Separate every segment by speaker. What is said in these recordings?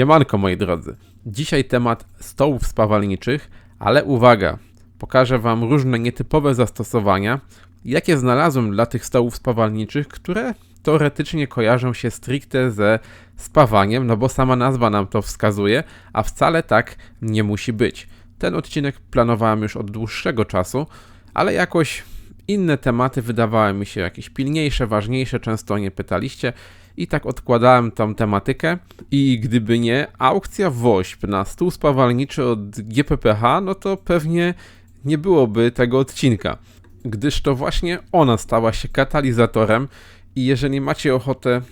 Speaker 1: Siemanko moi drodzy. Dzisiaj temat stołów spawalniczych, ale uwaga, pokażę Wam różne nietypowe zastosowania, jakie znalazłem dla tych stołów spawalniczych, które teoretycznie kojarzą się stricte ze spawaniem, no bo sama nazwa nam to wskazuje, a wcale tak nie musi być. Ten odcinek planowałem już od dłuższego czasu, ale jakoś inne tematy wydawały mi się jakieś pilniejsze, ważniejsze, często o nie pytaliście i tak odkładałem tą tematykę i gdyby nie aukcja WOŚP na stół spawalniczy od GPPH, no to pewnie nie byłoby tego odcinka, gdyż to właśnie ona stała się katalizatorem i jeżeli macie ochotę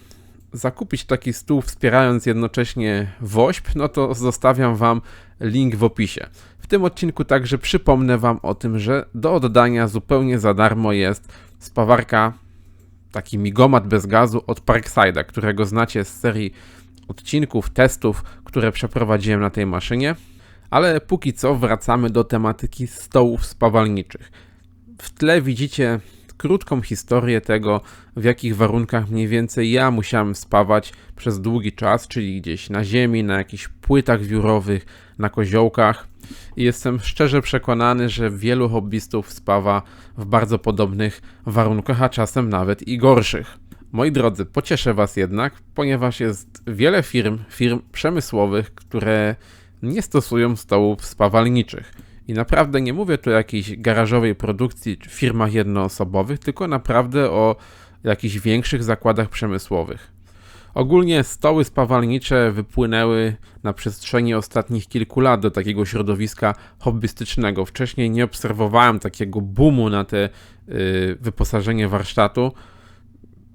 Speaker 1: zakupić taki stół wspierając jednocześnie WOŚP, no to zostawiam Wam link w opisie. W tym odcinku także przypomnę Wam o tym, że do oddania zupełnie za darmo jest spawarka taki migomat bez gazu od Parkside'a, którego znacie z serii odcinków, testów, które przeprowadziłem na tej maszynie. Ale póki co wracamy do tematyki stołów spawalniczych. W tle widzicie krótką historię tego, w jakich warunkach mniej więcej ja musiałem spawać przez długi czas, czyli gdzieś na ziemi, na jakichś płytach wiórowych, na koziołkach. I jestem szczerze przekonany, że wielu hobbystów spawa w bardzo podobnych warunkach, a czasem nawet i gorszych. Moi drodzy, pocieszę Was jednak, ponieważ jest wiele firm, firm przemysłowych, które nie stosują stołów spawalniczych. I naprawdę nie mówię tu o jakiejś garażowej produkcji czy firmach jednoosobowych, tylko naprawdę o jakichś większych zakładach przemysłowych. Ogólnie stoły spawalnicze wypłynęły na przestrzeni ostatnich kilku lat do takiego środowiska hobbystycznego. Wcześniej nie obserwowałem takiego boomu na te y, wyposażenie warsztatu,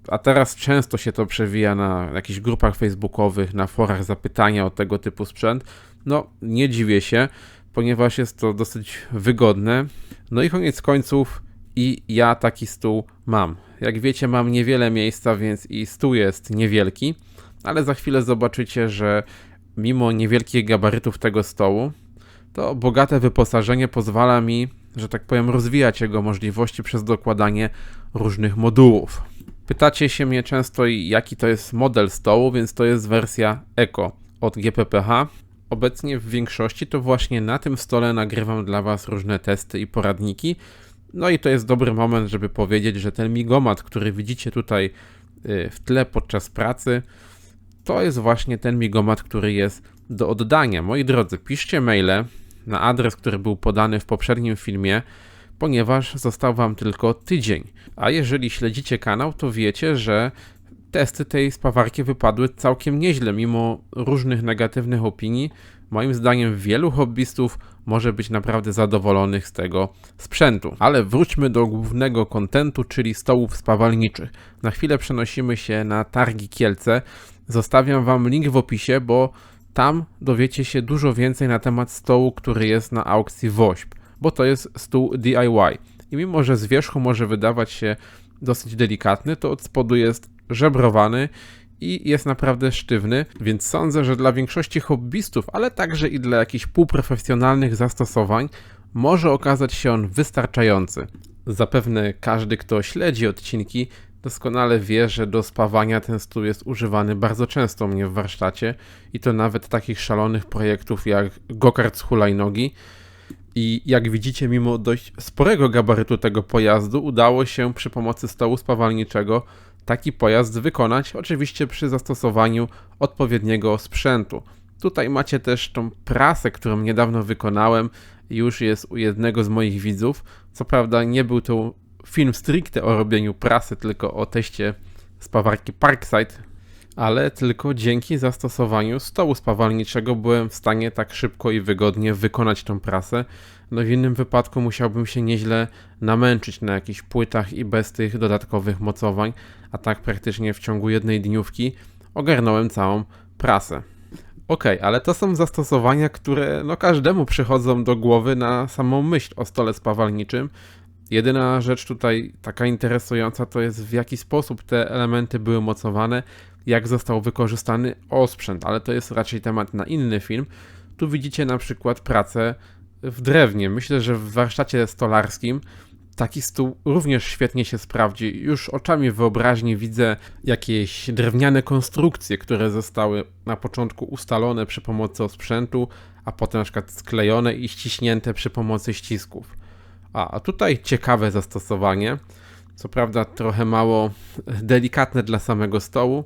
Speaker 1: a teraz często się to przewija na jakichś grupach facebookowych, na forach zapytania o tego typu sprzęt. No, nie dziwię się, ponieważ jest to dosyć wygodne. No i koniec końców i ja taki stół mam. Jak wiecie, mam niewiele miejsca, więc i stół jest niewielki, ale za chwilę zobaczycie, że mimo niewielkich gabarytów tego stołu, to bogate wyposażenie pozwala mi, że tak powiem, rozwijać jego możliwości przez dokładanie różnych modułów. Pytacie się mnie często, jaki to jest model stołu, więc to jest wersja Eco od GPPH. Obecnie w większości to właśnie na tym stole nagrywam dla Was różne testy i poradniki. No i to jest dobry moment, żeby powiedzieć, że ten migomat, który widzicie tutaj y, w tle podczas pracy, to jest właśnie ten migomat, który jest do oddania. Moi drodzy, piszcie maile na adres, który był podany w poprzednim filmie, ponieważ został Wam tylko tydzień. A jeżeli śledzicie kanał, to wiecie, że testy tej spawarki wypadły całkiem nieźle, mimo różnych negatywnych opinii. Moim zdaniem wielu hobbystów może być naprawdę zadowolonych z tego sprzętu. Ale wróćmy do głównego kontentu, czyli stołów spawalniczych. Na chwilę przenosimy się na targi Kielce. Zostawiam Wam link w opisie, bo tam dowiecie się dużo więcej na temat stołu, który jest na aukcji WOŚP, bo to jest stół DIY. I mimo, że z wierzchu może wydawać się dosyć delikatny, to od spodu jest żebrowany i jest naprawdę sztywny, więc sądzę, że dla większości hobbystów, ale także i dla jakichś półprofesjonalnych zastosowań może okazać się on wystarczający. Zapewne każdy, kto śledzi odcinki, doskonale wie, że do spawania ten stół jest używany bardzo często u mnie w warsztacie i to nawet takich szalonych projektów jak gokart z hulajnogi. I jak widzicie, mimo dość sporego gabarytu tego pojazdu, udało się przy pomocy stołu spawalniczego taki pojazd wykonać, oczywiście przy zastosowaniu odpowiedniego sprzętu. Tutaj macie też tą prasę, którą niedawno wykonałem, już jest u jednego z moich widzów. Co prawda nie był to film stricte o robieniu prasy, tylko o teście spawarki Parkside, ale tylko dzięki zastosowaniu stołu spawalniczego byłem w stanie tak szybko i wygodnie wykonać tą prasę. No w innym wypadku musiałbym się nieźle namęczyć na jakichś płytach i bez tych dodatkowych mocowań, a tak praktycznie w ciągu jednej dniówki ogarnąłem całą prasę. Ok, ale to są zastosowania, które no każdemu przychodzą do głowy na samą myśl o stole spawalniczym. Jedyna rzecz tutaj taka interesująca to jest w jaki sposób te elementy były mocowane, jak został wykorzystany osprzęt, ale to jest raczej temat na inny film. Tu widzicie na przykład pracę w drewnie. Myślę, że w warsztacie stolarskim taki stół również świetnie się sprawdzi. Już oczami wyobraźni widzę jakieś drewniane konstrukcje, które zostały na początku ustalone przy pomocy sprzętu, a potem na przykład sklejone i ściśnięte przy pomocy ścisków. A, a tutaj ciekawe zastosowanie. Co prawda trochę mało delikatne dla samego stołu,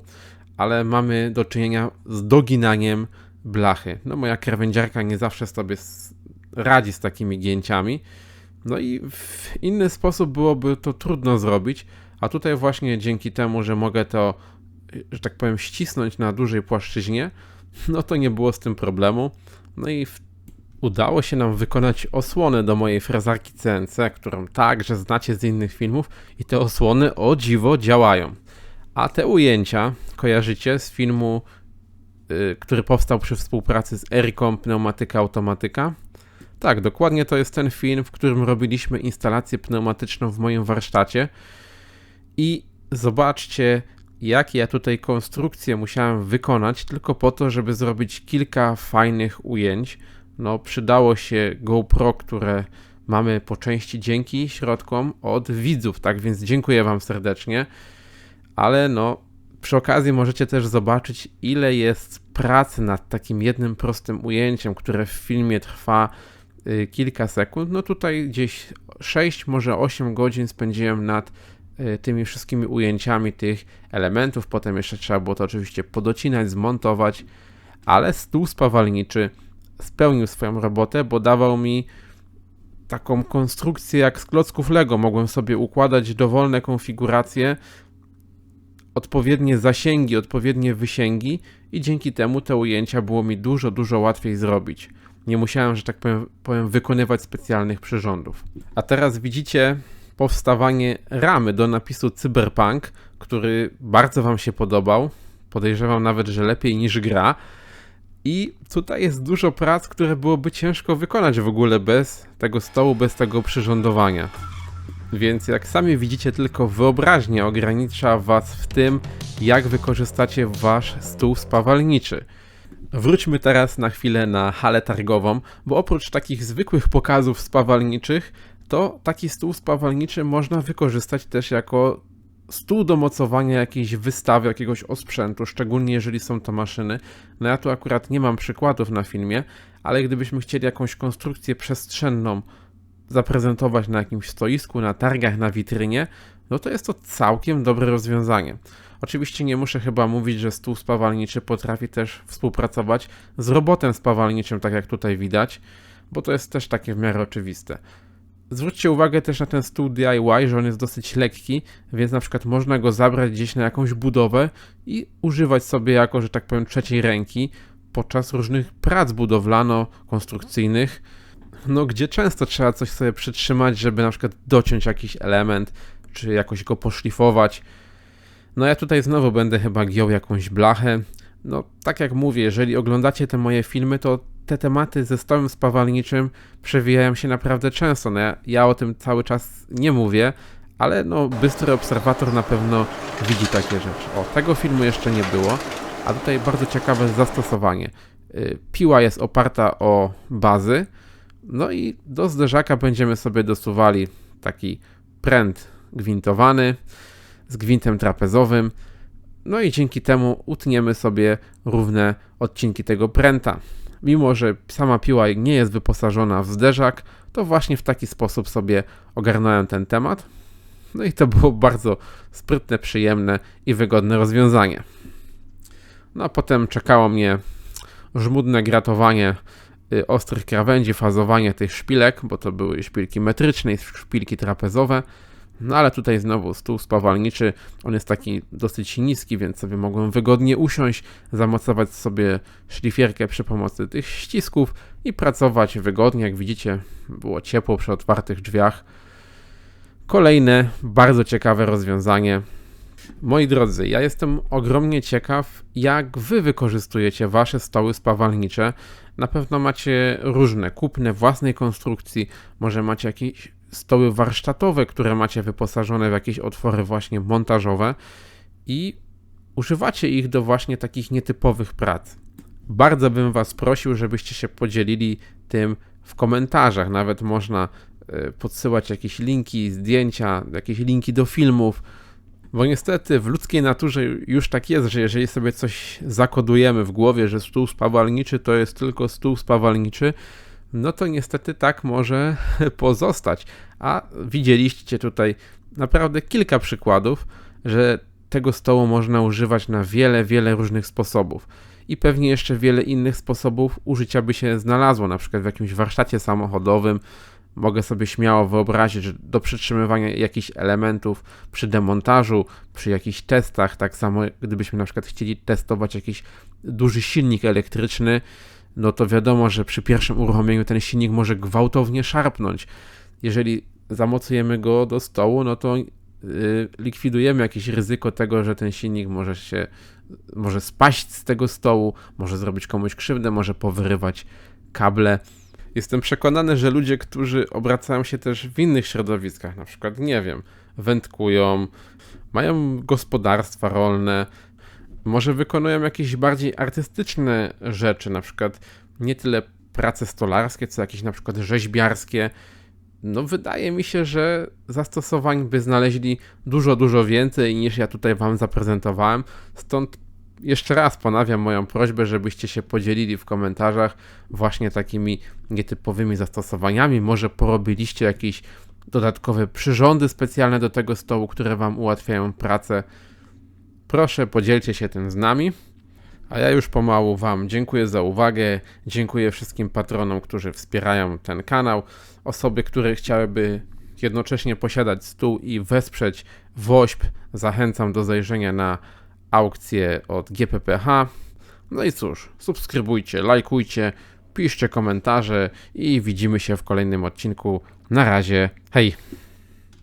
Speaker 1: ale mamy do czynienia z doginaniem blachy. No moja krawędziarka nie zawsze sobie radzi z takimi gięciami. No i w inny sposób byłoby to trudno zrobić, a tutaj właśnie dzięki temu, że mogę to, że tak powiem, ścisnąć na dużej płaszczyźnie, no to nie było z tym problemu. No i udało się nam wykonać osłonę do mojej frezarki CNC, którą także znacie z innych filmów i te osłony o dziwo działają. A te ujęcia kojarzycie z filmu, yy, który powstał przy współpracy z Eriką Pneumatyka Automatyka. Tak, dokładnie to jest ten film, w którym robiliśmy instalację pneumatyczną w moim warsztacie. I zobaczcie, jakie ja tutaj konstrukcje musiałem wykonać tylko po to, żeby zrobić kilka fajnych ujęć. No, przydało się GoPro, które mamy po części dzięki środkom od widzów, tak więc dziękuję Wam serdecznie. Ale no, przy okazji możecie też zobaczyć, ile jest pracy nad takim jednym prostym ujęciem, które w filmie trwa Y, kilka sekund. No tutaj gdzieś 6, może 8 godzin spędziłem nad y, tymi wszystkimi ujęciami tych elementów. Potem jeszcze trzeba było to oczywiście podocinać, zmontować, ale stół spawalniczy spełnił swoją robotę, bo dawał mi taką konstrukcję jak z klocków Lego. Mogłem sobie układać dowolne konfiguracje, odpowiednie zasięgi, odpowiednie wysięgi i dzięki temu te ujęcia było mi dużo, dużo łatwiej zrobić. Nie musiałem, że tak powiem, powiem wykonywać specjalnych przyrządów. A teraz widzicie powstawanie ramy do napisu Cyberpunk, który bardzo Wam się podobał. Podejrzewam nawet, że lepiej niż gra. I tutaj jest dużo prac, które byłoby ciężko wykonać w ogóle bez tego stołu, bez tego przyrządowania. Więc jak sami widzicie, tylko wyobraźnia ogranicza Was w tym, jak wykorzystacie Wasz stół spawalniczy. Wróćmy teraz na chwilę na halę targową, bo oprócz takich zwykłych pokazów spawalniczych, to taki stół spawalniczy można wykorzystać też jako stół do mocowania jakiejś wystawy, jakiegoś osprzętu, szczególnie jeżeli są to maszyny. No ja tu akurat nie mam przykładów na filmie, ale gdybyśmy chcieli jakąś konstrukcję przestrzenną zaprezentować na jakimś stoisku, na targach, na witrynie, no to jest to całkiem dobre rozwiązanie. Oczywiście nie muszę chyba mówić, że stół spawalniczy potrafi też współpracować z robotem spawalniczym, tak jak tutaj widać, bo to jest też takie w miarę oczywiste. Zwróćcie uwagę też na ten stół DIY, że on jest dosyć lekki, więc na przykład można go zabrać gdzieś na jakąś budowę i używać sobie jako, że tak powiem, trzeciej ręki podczas różnych prac budowlano-konstrukcyjnych, no gdzie często trzeba coś sobie przytrzymać, żeby na przykład dociąć jakiś element, czy jakoś go poszlifować. No ja tutaj znowu będę chyba giął jakąś blachę. No tak jak mówię, jeżeli oglądacie te moje filmy, to te tematy ze stołem spawalniczym przewijają się naprawdę często. No ja, ja o tym cały czas nie mówię, ale no bystry obserwator na pewno widzi takie rzeczy. O, tego filmu jeszcze nie było, a tutaj bardzo ciekawe zastosowanie. Y, piła jest oparta o bazy, no i do zderzaka będziemy sobie dosuwali taki pręt gwintowany z gwintem trapezowym. No i dzięki temu utniemy sobie równe odcinki tego pręta. Mimo, że sama piła nie jest wyposażona w zderzak, to właśnie w taki sposób sobie ogarnąłem ten temat. No i to było bardzo sprytne, przyjemne i wygodne rozwiązanie. No a potem czekało mnie żmudne gratowanie y, ostrych krawędzi, fazowanie tych szpilek, bo to były szpilki metryczne i szpilki trapezowe. No ale tutaj znowu stół spawalniczy, on jest taki dosyć niski, więc sobie mogłem wygodnie usiąść, zamocować sobie szlifierkę przy pomocy tych ścisków i pracować wygodnie. Jak widzicie, było ciepło przy otwartych drzwiach. Kolejne bardzo ciekawe rozwiązanie. Moi drodzy, ja jestem ogromnie ciekaw, jak wy wykorzystujecie wasze stoły spawalnicze. Na pewno macie różne, kupne własnej konstrukcji, może macie jakieś stoły warsztatowe, które macie wyposażone w jakieś otwory właśnie montażowe i używacie ich do właśnie takich nietypowych prac. Bardzo bym Was prosił, żebyście się podzielili tym w komentarzach. Nawet można y, podsyłać jakieś linki, zdjęcia, jakieś linki do filmów, bo niestety w ludzkiej naturze już tak jest, że jeżeli sobie coś zakodujemy w głowie, że stół spawalniczy to jest tylko stół spawalniczy, no to niestety tak może pozostać. A widzieliście tutaj naprawdę kilka przykładów, że tego stołu można używać na wiele, wiele różnych sposobów. I pewnie jeszcze wiele innych sposobów użycia by się znalazło, na przykład w jakimś warsztacie samochodowym. Mogę sobie śmiało wyobrazić, że do przytrzymywania jakichś elementów przy demontażu, przy jakichś testach, tak samo gdybyśmy na przykład chcieli testować jakiś duży silnik elektryczny, no to wiadomo, że przy pierwszym uruchomieniu ten silnik może gwałtownie szarpnąć. Jeżeli zamocujemy go do stołu, no to Y, likwidujemy jakieś ryzyko tego, że ten silnik może się, może spaść z tego stołu, może zrobić komuś krzywdę, może powyrywać kable. Jestem przekonany, że ludzie, którzy obracają się też w innych środowiskach, na przykład, nie wiem, wędkują, mają gospodarstwa rolne, może wykonują jakieś bardziej artystyczne rzeczy, na przykład nie tyle prace stolarskie, co jakieś na przykład rzeźbiarskie, no wydaje mi się, że zastosowań by znaleźli dużo, dużo więcej niż ja tutaj Wam zaprezentowałem. Stąd jeszcze raz ponawiam moją prośbę, żebyście się podzielili w komentarzach właśnie takimi nietypowymi zastosowaniami. Może porobiliście jakieś dodatkowe przyrządy specjalne do tego stołu, które Wam ułatwiają pracę. Proszę, podzielcie się tym z nami. A ja już pomału Wam dziękuję za uwagę. Dziękuję wszystkim patronom, którzy wspierają ten kanał. Osoby, które chciałyby jednocześnie posiadać stół i wesprzeć WOŚP, zachęcam do zajrzenia na aukcję od GPPH. No i cóż, subskrybujcie, lajkujcie, piszcie komentarze i widzimy się w kolejnym odcinku. Na razie, hej!